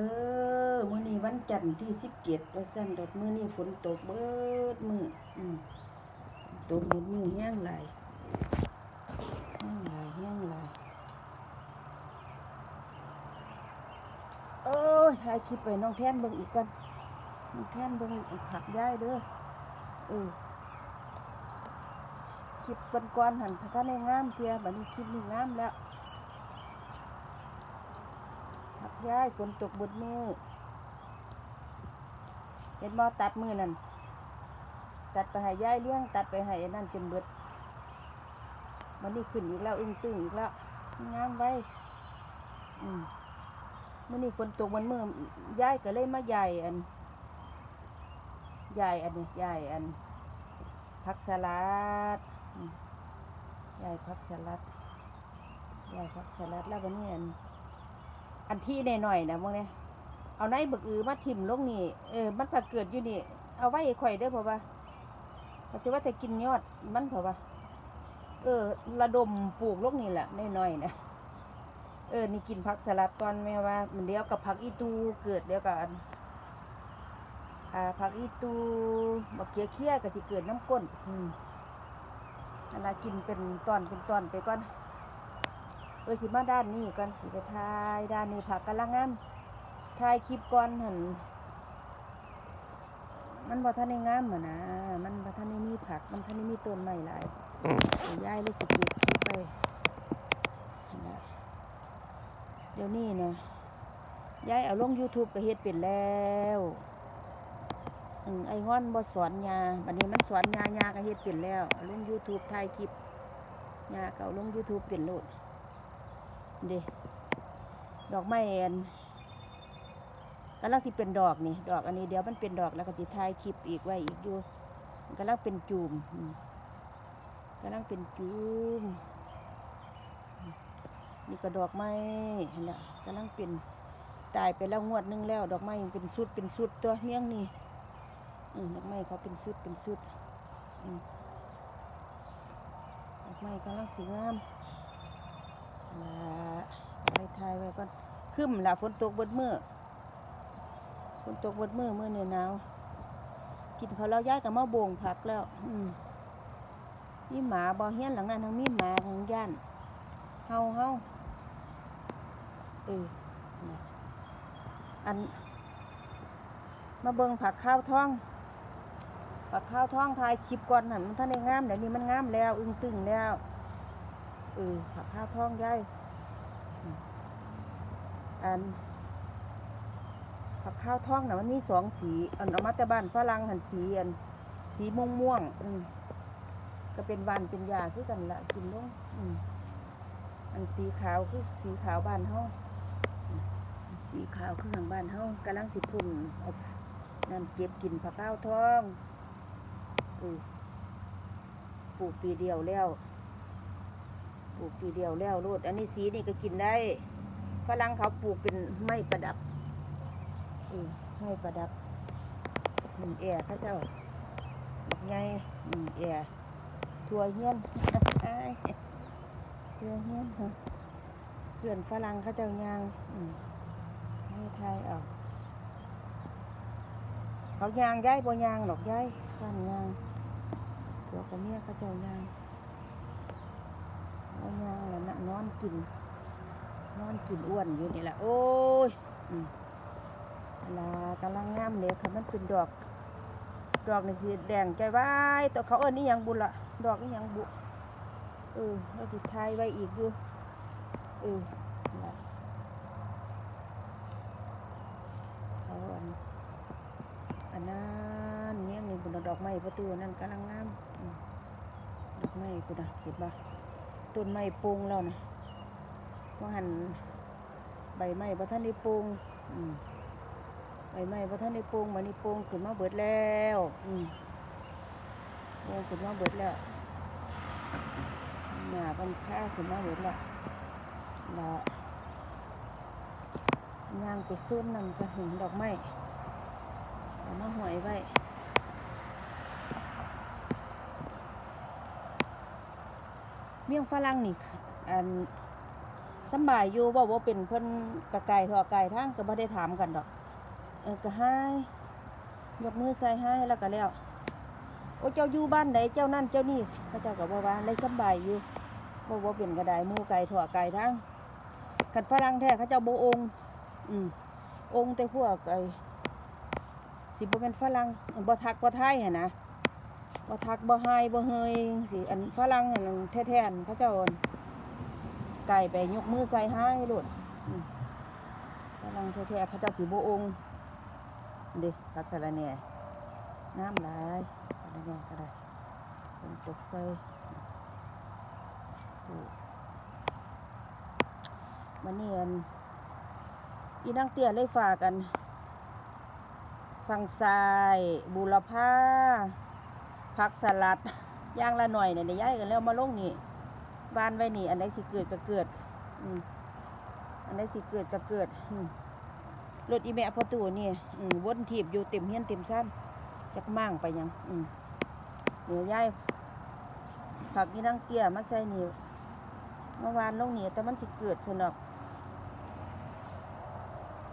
เออมื้อนี้วันจันทร์ที่สิบเจ็ดว่าซั่นดอกมื้อนี้ฝนตกเบิดมื้ออืมตกเบิดมื้อแห้งไหลแห้งไหลแห้งไหลายโอ้ยถ่ายคลิปไปน้องแท่นเบิ่งอีกก่อนน้องแท่นเบิ่งผักย้ายเด้อเออคลิปก่อนๆหั่นถ้าได้งามเพียบัดนี้คลิปนี้งามแล้ว ผัก ย้ายฝนตกบดมือเห็นบ่ตัดมือนั่นตัดไปให้ย้ายเลี้ยง ตัดไปให้นั่นจนเบิดมันนี่ขึ้นอีกแล้วอึ้งตึงอีกแล้วงามไว้ อืมมื่อนี้ฝนตกมันมือย้ายก็เลยมาใหญ่อันใหญ่อันนี้ใหญ่อันผักสลัดใหญ่ผักสลัดใหญ่ผักสลัดแล้ววันนี้อัน อันที่หน่อยๆนะพวกเนี้ยเอาในบึกอือมาทิ่มลงนี่เออมันถ้าเกิดอยู่นี่ เอาไว้ข่อยเด้อเพราะว่าเพราะว่าแต่กินยอดมันเพราะว่า เออ ระดมปลูกลงนี่แหละน้อยๆนะเออนี่กินผักสลัดก่อนแม่ว่า มันเดียวกับผักอีตูเกิดเดียวกับอันอ่าผักอีตูบักเคี้ยเคี้ยกับที่เกิดน้ำก้นอืมนั่นละกินเป็นตอนเป็นตอนไปก่อน ออสิมาด้านนี้ก่อนสิไปทายด้านนี้ผักกำลังงามทายคลิปก่อนหันมันบ่ทันได้งามอะนะมันบ่ทันได้มีผัก มันทันได้มีต้นไม้หลายยวยายเลยสิเก็บคลิปไปนะเดี๋ยวนี้เนี่ยยายเอาลง YouTube ก็เฮ็ดเป็นแล้วอืมไอ้งอนบ่สอนยาบัดนี้มันสอนยายาก็เฮ็ดเป็นแล้วเอาลง YouTube ถ่ายคลิปยาก็เอาลง YouTube เป็นโลด เด้ดอกไม้อันกำลังสิเป็นดอกนี่ ดอกอันนี้เดี๋ยวมันเป็นดอกแล้วก็สิถ่ายคลิปอีกไว้อีกอยู่มันกำลังเป็นจูมกำลังเป็นจูมมนี่ก็ดอกไม้เห็นละกำลังเป็นตายไปแล้วงวดนึงแล้ว ดอกไม้ยังเป็นสุดเป็นสุดตัวเมี่ยงนี่อืดอกไม้เขาเป็นสุดเป็นสุดอดอกไม้กำลังสีงาม ไปทายไว้ก่อนคึมละฝนตกเบดมือฝนตกเบดมือมือเนี่ยหนาวกินเขาวแล้วย้ายกับมาโบงผักแล้ว อืมมีหมาบอเฮี้ยนหลังนั้นทั้งมีหมาทั้งย่านเฮาเฮาเออน่ะอัน มาเบิงผักข้าวท้อง ผักข้าวท้องทายคลิปก่อนหันมันท่านได้งามเดี๋ยวนี้มันงามแล้ว อึ้งตึงแล้ว เออผักข้าวท้องยายอืมอันผักข้าวท้องนะมันมีสองสี อันเอามาแต่บ้านฝรั่งหันสีอันสีม่วงม่วงอืมก็เป็นวานเป็นยาคือกันละกินลงอืมอันสีขาวคือสีขาวบ้านเฮาสีขาวคือทางบ้านเฮากำลังสิพุ่นเอานั่นเก็บกินผักข้าวท้องเออปลูกปีเดียวแล้ว ปลูกปีเดียวแล้วโลดอันนี้สีนี่ก็กินได้ฝรั่งเขาปลูกเป็นไม้ประดับเออไม้ประดับอืมแอร์ข้าเจ้าไงอืมแอร์ทัวเฮียนอ้ายทัวเฮียนเพื่อนฝรั่งเขาเจ้ายางอืมให้ไทยเอาเขายางย้ายบ่ยางหรอกย้ายข้านยางตัวกับเมียเขาเจ้ายาง เอายางแล้วนะนอนกิน นอนกินอ้วนอยู่นี่แหละโอ้ยอันน่ะกำลังงามเลยค่ะมันเป็นดอก ดอกในสิแดงใจไว้ตัวเขาเอิ้นนี่ยังบุละดอกนี่ยังบุเออแล้วสิทายไว้อีกอยู่เออเขาอันอันนั้นเนี่ยนี่บุญดอกไม้ประตูนั่นกำลังงามอืมดอกไม้กูนะเห็นปะ ต้นไม้ปลูงแล้วนะว่าหันใบไม้พระท่านได้ปลูงใบไม้พระท่านได้ปลูงมันนี่ปลูงขึ้นมาเบิดแล้วปลูงขึ้นมาเบิดแล้วหนามันค่าขึ้นมาเบิดแล้วละย่างไปซุ่มนั่นก็หึงดอกไม้เอามาหอยไว้ เมี่ยงฝรั่งนี่อันสบายอยู่บ่ว่าเป็นเพิ่นกระไก่ทอไก่ทางก็บ่ได้ถามกันดอก เออก็ให้ยกมือใส่ให้แล้วก็แล้วโอ้เจ้าอยู่บ้านใดเจ้านั่นเจ้านี่เขาเจ้าก็บ่ว่าได้สบายอยู่บ่ว่าเป็นก็ได้หมูไก่ทอไก่ทางคันฝรั่งแท้เขาเจ้าโบองอืมองแต่พวกไอ้สิบ่เป็นฝรั่งบ่ทักบ่ทายหั่นนะ บ่ทักบ่ให้บ่เฮยสิอันฝรั่งอันนั้นแท้ๆอันเขาเจ้าอันไก่ไปยกมือใส่ให้โลดฝรั่งแท้ๆเขาเจ้าสิบ่องค์เด้พัสละแหน่ยน้ำหลายอะไรแหน่ก็ได้ฝนตกใส่มันนี่อันอีนางเตี้ยเลยฝากกัน ฝั่งซ้ายบุรพา ผักสลัดย่างละหน่อยเนี่ยเดี๋ยวย้ายกันแล้วมาลงนี่บ้านไว้นี่ อันไหนสิเกิดก็เกิดอือันไหนสิเกิดก็เกิดรถอีแม่พอตู่นี่วนทีบอยู่เต็มเฮียนเต็มชั้นจักมั่งไปยังอืเดี๋ยวย้ายผักนี่นั่งเตี้ยมาใส่นี่เมื่อวานลงนี่แต่มันสิเกิดสนอก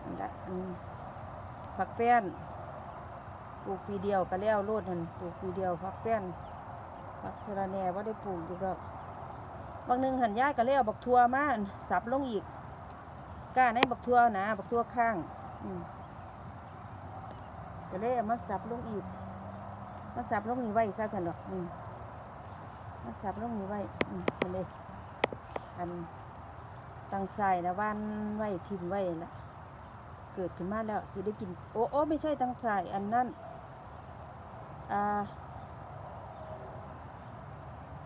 อันละผักแป้น ปลูกปีเดียวก็แล้วโลดหันปลูกปีเดียวพักแป้นพักสระแหน่ว่าได้ปลูกอยู่ดอกบางหนึงหันย้ายก็แล้วบักทัวมาสับลงอีกก้าในบักทัวนะบักทัวข้างก็เลยมาสับลงอีกมาสับลงนี่ไว้ซะสันดอกมาสับลงนี่ไว้อืมก็เลยอันตังใส่นะว่านไว้ทิมไว้ละเกิดขึ้นมาแล้วสิได้กิน โอ้โอ้ไม่ใช่ตั้งใจอันนั้น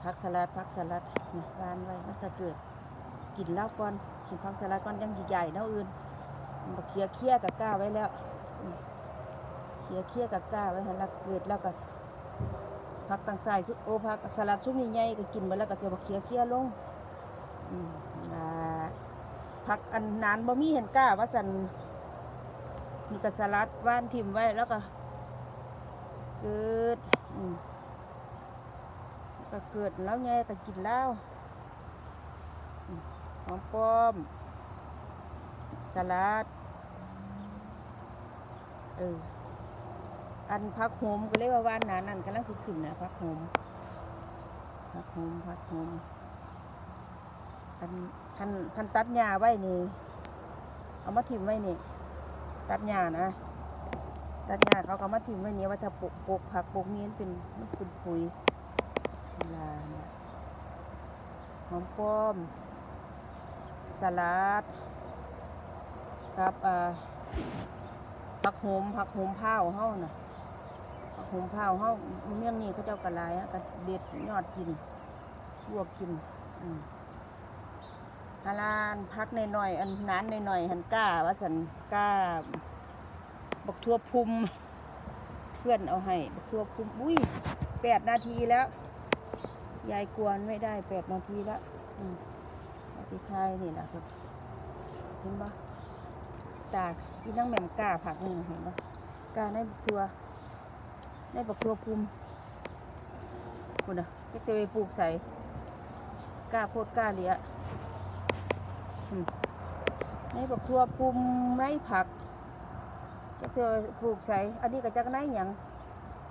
ผักสลัดผักสลัดนี่วานไว้มันจะเกิดกินแล้วก่อนกินผักสลัดก่อนยังใหญ่ๆเนาอื่นมันบ่เคี่ยเคี่ยกับก้าไว้แล้วเคี่ยเคี่ยกับก้าไว้ห้แล้วเกิดแล้วก็ผักต่างใส่ทุกโอ้ผักสลัดชุบใหญ่ๆก็กินไปแล้วก็เสียบ่เคี่ยเคี่ยลงผักอันนานบ่มีเห็นก้าว่าสันนี่ก็สลัดว่านทิมไว้แล้วก็ เกิดอืมก็เกิดแล้วไงก็กินแล้วหอมปอม สลัด เออ อันพักโหมก็เรียกว่าว่านหนานั่นกำลังสิขึ้นนะพักโหมพักโหมพักโหมอันคันคันตัดหญ้าไว้นี่ เอามาทิมไว้นี่ ตัดหญ้านะ ตัดหญ้าเขาก็มาทิ้งไว้เนี่ยว่าถ้าปลูกปลูกผักปลูกเมีมันเป็นมันเป็นปุ๋ยลาหอมป้อมสลัดกับอ่าผักโหมผักโหมพร้าวเฮาน่ะผักโหมพร้าวเฮาเมี่ยงนี่เขาเจ้ากระลายอะก็เด็ดยอดกินลวกกินอืมฮาลานพักในหน่อยอันนั้นในหน่อยหันก้าว่าสันก้า บักทั่วพุมเพื่อนเอาให้ บักทั่วพุมอุ้ยแปดนาทีแล้ว ยายกวนไม่ได้แปดนาทีแล้วอืมนาทีคายนี่แหละครับ เห็นปะตากอีนั่งแหม่มกาผักหนึ่งเห็นปะกล้าในบักทั่วในบักทั่วพุมคุณอะจะจะไปปลูกใส่กล้าโพดกล้าเหลี้ยในบักทั่วพุมไรผัก จักเทื่อปลูกใส่อันนี้ก็จักไนหยัง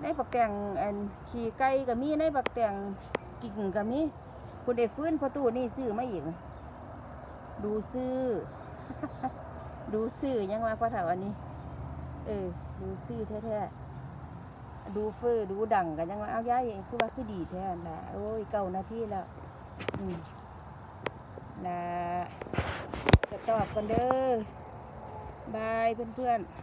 ในปักแต่งอันขี่ไก่ก็มีในปักแต่งกิ่งก็มีคุณได้ฟื้นประตูนี่ซื้อมาอีก ดูซื้อ ดูซื้อยังว่าพ่อเฒ่าอันนี้ เออ ดูซื้อแท้ๆดูเฟอดูดังกันยังว่าเอาย้ายคือว่าคือดีแท้นั่นล่ะโอ้ยเก้านาทีแล้วอืมนะจะตอบกันเด้อบายเพื่อนๆ